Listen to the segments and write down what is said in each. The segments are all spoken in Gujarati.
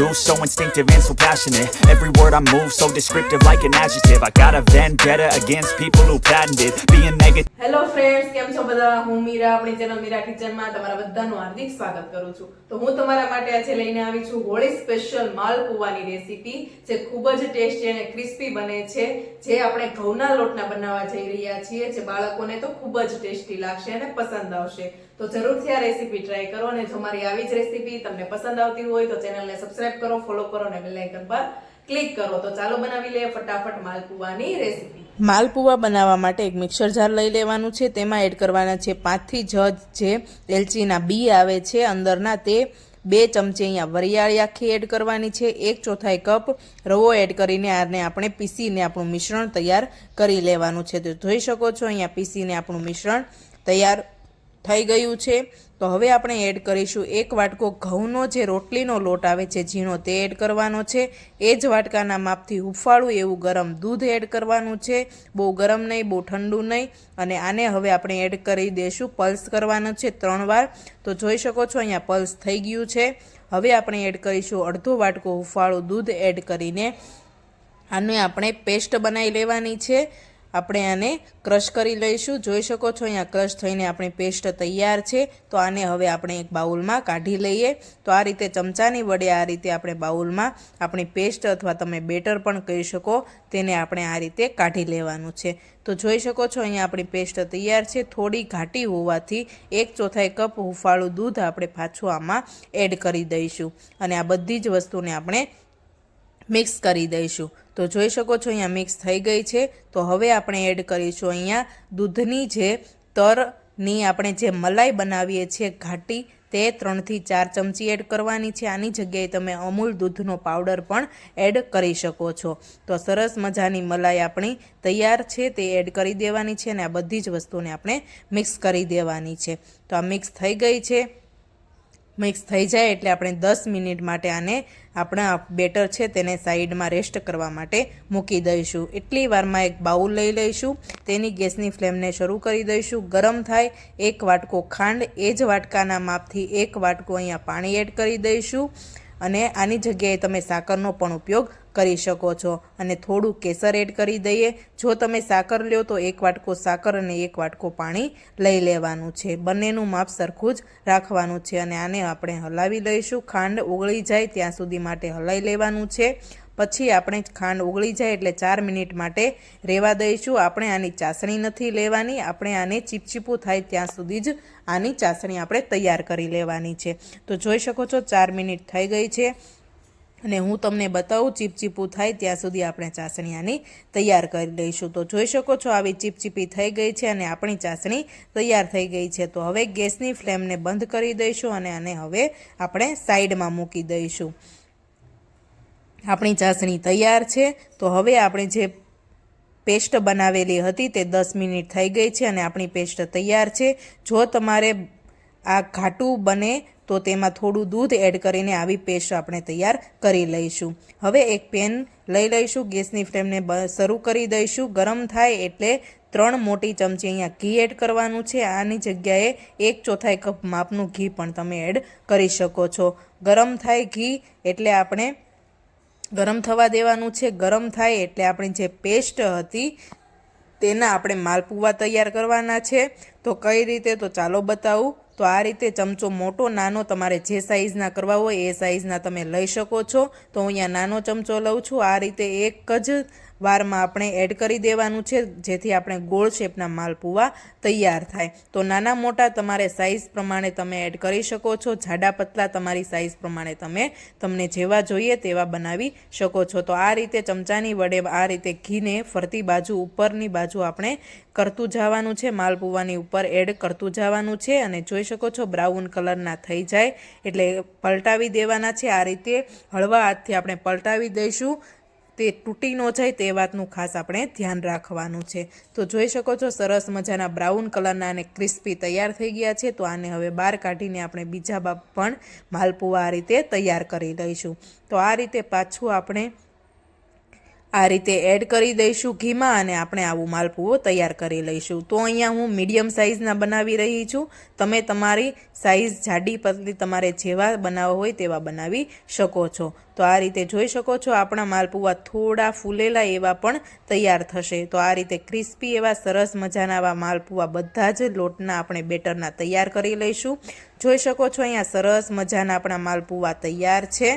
do so instinctive and so passionate. Every word I move, so descriptive like an adjective. I got a vendetta against people who patented Being negative. Hello friends કેમ છો બધા? હું મીરા, આપણી ચેનલ મીરા કિચનમાં તમારા બધાનું હાર્દિક સ્વાગત કરું છું. તો હું તમારા માટે આજે લઈને આવી છું હોળી સ્પેશિયલ માલપુવાની રેસીપી જે ખૂબ જ ટેસ્ટી અને ક્રિસ્પી બને છે, જે આપણે ઘઉંના લોટના બનાવવા જઈ રહ્યા છીએ, જે બાળકોને તો ખૂબ જ ટેસ્ટી લાગશે અને પસંદ આવશે. તો જરૂરથી આ રેસીપી ટ્રાય કરો અને જો મારી આવી જ રેસીપી તમને પસંદ આવતી હોય તો ચેનલને સબસ્ક્રાઇબ કરો ફોલો કરો અને બેલ આઇકન પર ક્લિક કરો. તો ચાલો બનાવી લઈએ ફટાફટ માલપુવાની રેસીપી માલપુવા બનાવવા માટે એક મિક્સર જાર લઈ લેવાનું છે. તેમાં એડ કરવાના છે પાંચથી છ જે એલચીના બી આવે છે. અંદરના તે બે ચમચી અહીંયા વરિયાળી આખી એડ કરવાની છે. એક ચોથાઈ કપ રવો એડ કરીને આને આપણે પીસીને આપણું મિશ્રણ તૈયાર કરી લેવાનું છે. તો જોઈ શકો છો અહીંયા પીસીને આપણું મિશ્રણ તૈયાર થઈ ગયું છે. તો હવે આપણે એડ કરીશું એક વાટકો ઘઉંનો જે રોટલીનો લોટ આવે છે, ઝીણો તે એડ કરવાનો છે. એ જ વાટકાના માપથી હુંફાળું એવું ગરમ દૂધ એડ કરવાનું છે. બહુ ગરમ નહીં, બહુ ઠંડુ નહીં. અને આને હવે આપણે એડ કરી દઈશું પલ્સ કરવાનો છે ત્રણ વાર. તો જોઈ શકો છો અહીંયા પલ્સ થઈ ગયું છે. હવે આપણે એડ કરીશું અડધો વાટકો હુંફાળું દૂધ એડ કરીને. આને આપણે પેસ્ટ બનાવી લેવાની છે. આપણે આને ક્રશ કરી લઈશું. જોઈ શકો છો, અહીંયા ક્રશ થઈને આપણી પેસ્ટ તૈયાર છે. તો આને હવે આપણે એક બાઉલમાં કાઢી લઈએ. તો આ રીતે ચમચાની વડે આ રીતે આપણે બાઉલમાં આપણી પેસ્ટ અથવા તમે બેટર પણ કહી શકો, તેને આપણે આ રીતે કાઢી લેવાનું છે. તો જોઈ શકો છો, અહીંયા આપણી પેસ્ટ તૈયાર છે. થોડી ઘાટી હોવાથી એક ચોથાઈ કપ હુંફાળું દૂધ આપણે પાછું આમાં એડ કરી દઈશું. અને આ બધી જ વસ્તુને આપણે મિક્સ કરી દઈશું. તો જોઈ શકો છો અહીંયા મિક્સ થઈ ગઈ છે. તો હવે આપણે એડ કરીશું અહીંયા દૂધની જે તરની આપણે જે મલાઈ બનાવીએ છીએ ઘાટી, તે ત્રણથી ચાર ચમચી એડ કરવાની છે. આની જગ્યાએ તમે અમૂલ દૂધનો પાવડર પણ એડ કરી શકો છો. તો સરસ મજાની મલાઈ આપણી તૈયાર છે, તે એડ કરી દેવાની છે અને આ બધી જ વસ્તુને આપણે મિક્સ કરી દેવાની છે. તો આ મિક્સ થઈ ગઈ છે. મિક્સ થઈ જાય એટલે આપણે દસ મિનિટ માટે આને આપણા બેટર છે તેને સાઈડમાં રેસ્ટ કરવા માટે મૂકી દઈશું. એટલી વારમાં એક બાઉલ લઈ લઈશું. તેની ગેસની ફ્લેમને શરૂ કરી દઈશું. ગરમ થાય એક વાટકો ખાંડ, એ જ વાટકાના માપથી એક વાટકો અહીંયા પાણી એડ કરી દઈશું. અને આની જગ્યાએ તમે સાકરનો પણ ઉપયોગ કરી શકો છો. અને થોડું કેસર એડ કરી દઈએ. જો તમે સાકર લ્યો તો એક વાટકો સાકર અને એક વાટકો પાણી લઈ લેવાનું છે. બંનેનું માપ સરખું જ રાખવાનું છે. અને આને આપણે હલાવી લઈશું. ખાંડ ઓગળી જાય ત્યાં સુધી માટે હલાવી લેવાનું છે. પછી આપણે ખાંડ ઓગળી જાય એટલે ચાર મિનિટ માટે રહેવા દઈશું. આપણે આની ચાસણી નથી લેવાની. આપણે આને ચીપચીપું થાય ત્યાં સુધી જ આની ચાસણી આપણે તૈયાર કરી લેવાની છે. તો જોઈ શકો છો, ચાર મિનિટ થઈ ગઈ છે અને હું તમને બતાવું, ચીપચીપું થાય ત્યાં સુધી આપણે ચાસણી આની તૈયાર કરી લઈશું. તો જોઈ શકો છો, આવી ચીપચીપી થઈ ગઈ છે અને આપણી ચાસણી તૈયાર થઈ ગઈ છે. તો હવે ગેસની ફ્લેમને બંધ કરી દઈશું અને આને હવે આપણે સાઈડમાં મૂકી દઈશું. આપણી ચાસણી તૈયાર છે. તો હવે આપણે જે પેસ્ટ બનાવેલી હતી તે દસ મિનિટ થઈ ગઈ છે અને આપણી પેસ્ટ તૈયાર છે. જો તમારે આ ઘાટું બને તો તેમાં થોડું દૂધ એડ કરીને આવી પેસ્ટ આપણે તૈયાર કરી લઈશું. હવે એક પેન લઈ લઈશું, ગેસની ફ્લેમને શરૂ કરી દઈશું. ગરમ થાય એટલે ત્રણ મોટી ચમચી અહીંયા ઘી એડ કરવાનું છે. આની જગ્યાએ એક ચોથાઈ કપ માપનું ઘી પણ તમે એડ કરી શકો છો. ગરમ થાય ઘી એટલે આપણે ગરમ થવા દેવાનું છે. ગરમ થાય એટલે આપણી જે પેસ્ટ હતી, તેના આપણે માલપુવા તૈયાર કરવાના છે. તો કઈ રીતે? તો ચાલો બતાવું. તો આ રીતે ચમચો મોટો, નાનો તમારે જે સાઇઝના કરવા હોય એ સાઇઝના તમે લઈ શકો છો. તો હું અહીંયા નાનો ચમચો લઉં છું. આ રીતે એક જ વારમાં આપણે એડ કરી દેવાનું છે, જેથી આપણે ગોળ શેપના માલપુવા તૈયાર થાય. તો નાના મોટા તમારે સાઇઝ પ્રમાણે તમે એડ કરી શકો છો. જાડા પતલા તમારી સાઇઝ પ્રમાણે તમે તમને જેવા જોઈએ તેવા બનાવી શકો છો. તો આ રીતે ચમચાની વડે આ રીતે ઘીને ફરતી બાજુ, ઉપરની બાજુ આપણે કરતું જવાનું છે. માલપુવાની ઉપર એડ કરતું જવાનું છે અને જોઈ શકો છો, બ્રાઉન કલરના થઈ જાય. એટલે પલટાવી દેવાના છે. આ રીતે હળવા હાથથી આપણે પલટાવી દઈશું. તે તૂટી ન જાય તે વાતનું ખાસ આપણે ધ્યાન રાખવાનું છે. તો જોઈ શકો છો, સરસ મજાના બ્રાઉન કલરના અને ક્રિસ્પી તૈયાર થઈ ગયા છે. તો આને હવે બહાર કાઢીને આપણે બીજા બાપ પણ માલપુઆ આ રીતે તૈયાર કરી લઈશું તો આ રીતે પાછું આપણે આ રીતે એડ કરી દઈશું ઘીમાં અને આપણે આવું માલપુઓ તૈયાર કરી લઈશું. તો અહીંયા હું મીડિયમ સાઇઝના બનાવી રહી છું. તમે તમારી સાઇઝ જાડી પતલી તમારે જેવા બનાવવા હોય તેવા બનાવી શકો છો. તો આ રીતે જોઈ શકો છો આપણા માલપુઆ થોડા ફૂલેલા એવા પણ તૈયાર થશે. તો આ રીતે ક્રિસ્પી એવા સરસ મજાના આવા માલપુઆ બધા જ લોટના આપણે બેટરના તૈયાર કરી લઈશું. જોઈ શકો છો અહીંયા સરસ મજાના આપણા માલપુઆ તૈયાર છે.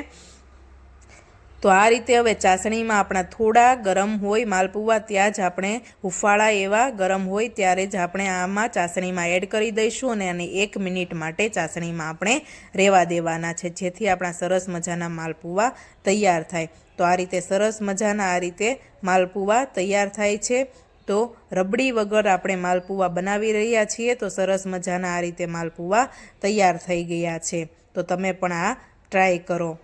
તો આ રીતે હવે ચાસણીમાં આપણા થોડા ગરમ હોય માલપુવા, ત્યાં જ આપણે હુફાળા એવા ગરમ હોય ત્યારે જ આપણે આમાં ચાસણીમાં એડ કરી દઈશું અને આને એક મિનિટ માટે ચાસણીમાં આપણે રહેવા દેવાના છે, જેથી આપણા સરસ મજાના માલપુવા તૈયાર થાય. તો આ રીતે સરસ મજાના આ રીતે માલપુવા તૈયાર થાય છે. તો રબડી વગર આપણે માલપુવા બનાવી રહ્યા છીએ, તો સરસ મજાના આ રીતે માલપુવા તૈયાર થઈ ગયા છે. તો તમે પણ આ ટ્રાય કરો.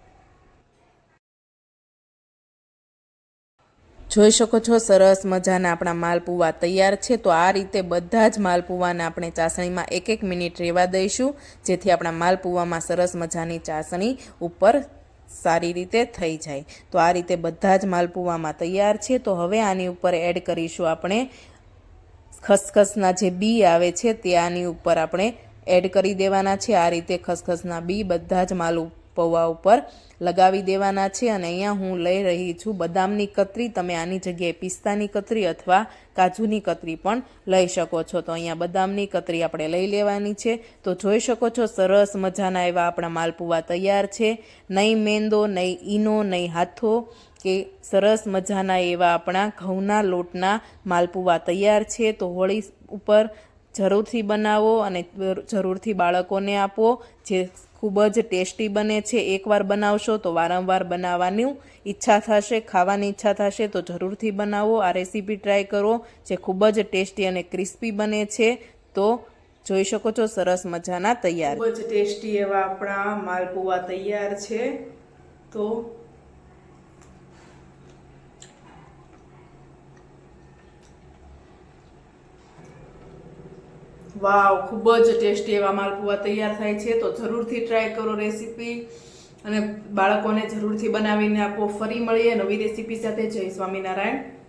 જોઈ શકો છો, સરસ મજાના આપણા માલપુવા તૈયાર છે. તો આ રીતે બધા જ માલપુવાને આપણે ચાસણીમાં એક એક મિનિટ રહેવા દઈશું, જેથી આપણા માલપુવામાં સરસ મજાની ચાસણી ઉપર સારી રીતે થઈ જાય. તો આ રીતે બધા જ માલપુવામાં તૈયાર છે. તો હવે આની ઉપર એડ કરીશું આપણે ખસખસના જે બી આવે છે, તે આની ઉપર આપણે એડ કરી દેવાના છે. આ રીતે ખસખસના બી બધા જ માલ પૌવા ઉપર લગાવી દેવાના છે અને અહીંયા હું લઈ રહી છું બદામની કતરી. તમે આની જગ્યાએ પિસ્તાની કતરી અથવા કાજુની કતરી પણ લઈ શકો છો. તો અહીંયા બદામની કતરી આપણે લઈ લેવાની છે. તો જોઈ શકો છો સરસ મજાના એવા આપણા માલપુવા તૈયાર છે. નહીં મેંદો, નહીં ઈનો, નહીં હાથો કે સરસ મજાના એવા આપણા ઘઉંના લોટના માલપુવા તૈયાર છે. તો હોળી ઉપર જરૂરથી બનાવો અને જરૂરથી બાળકોને આપો. જે ખૂબ જ ટેસ્ટી બને છે. એકવાર બનાવશો તો વારંવાર બનાવવાની ઈચ્છા થશે, ખાવાની ઈચ્છા થશે તો જરૂરથી બનાવો. આ રેસીપી ટ્રાય કરો જે ખૂબ જ ટેસ્ટી અને ક્રિસ્પી બને છે. તો જોઈ શકો છો, સરસ મજાના તૈયાર. ખૂબ જ ટેસ્ટી એવા આપણા માલપુવા તૈયાર છે. તો વાવ, ખૂબ જ ટેસ્ટી એવા માલપુવા તૈયાર થાય છે. તો જરૂરથી ટ્રાય કરો રેસીપી અને બાળકોને જરૂરથી બનાવીને આપો. ફરી મળીએ નવી રેસીપી સાથે. જય સ્વામિનારાયણ.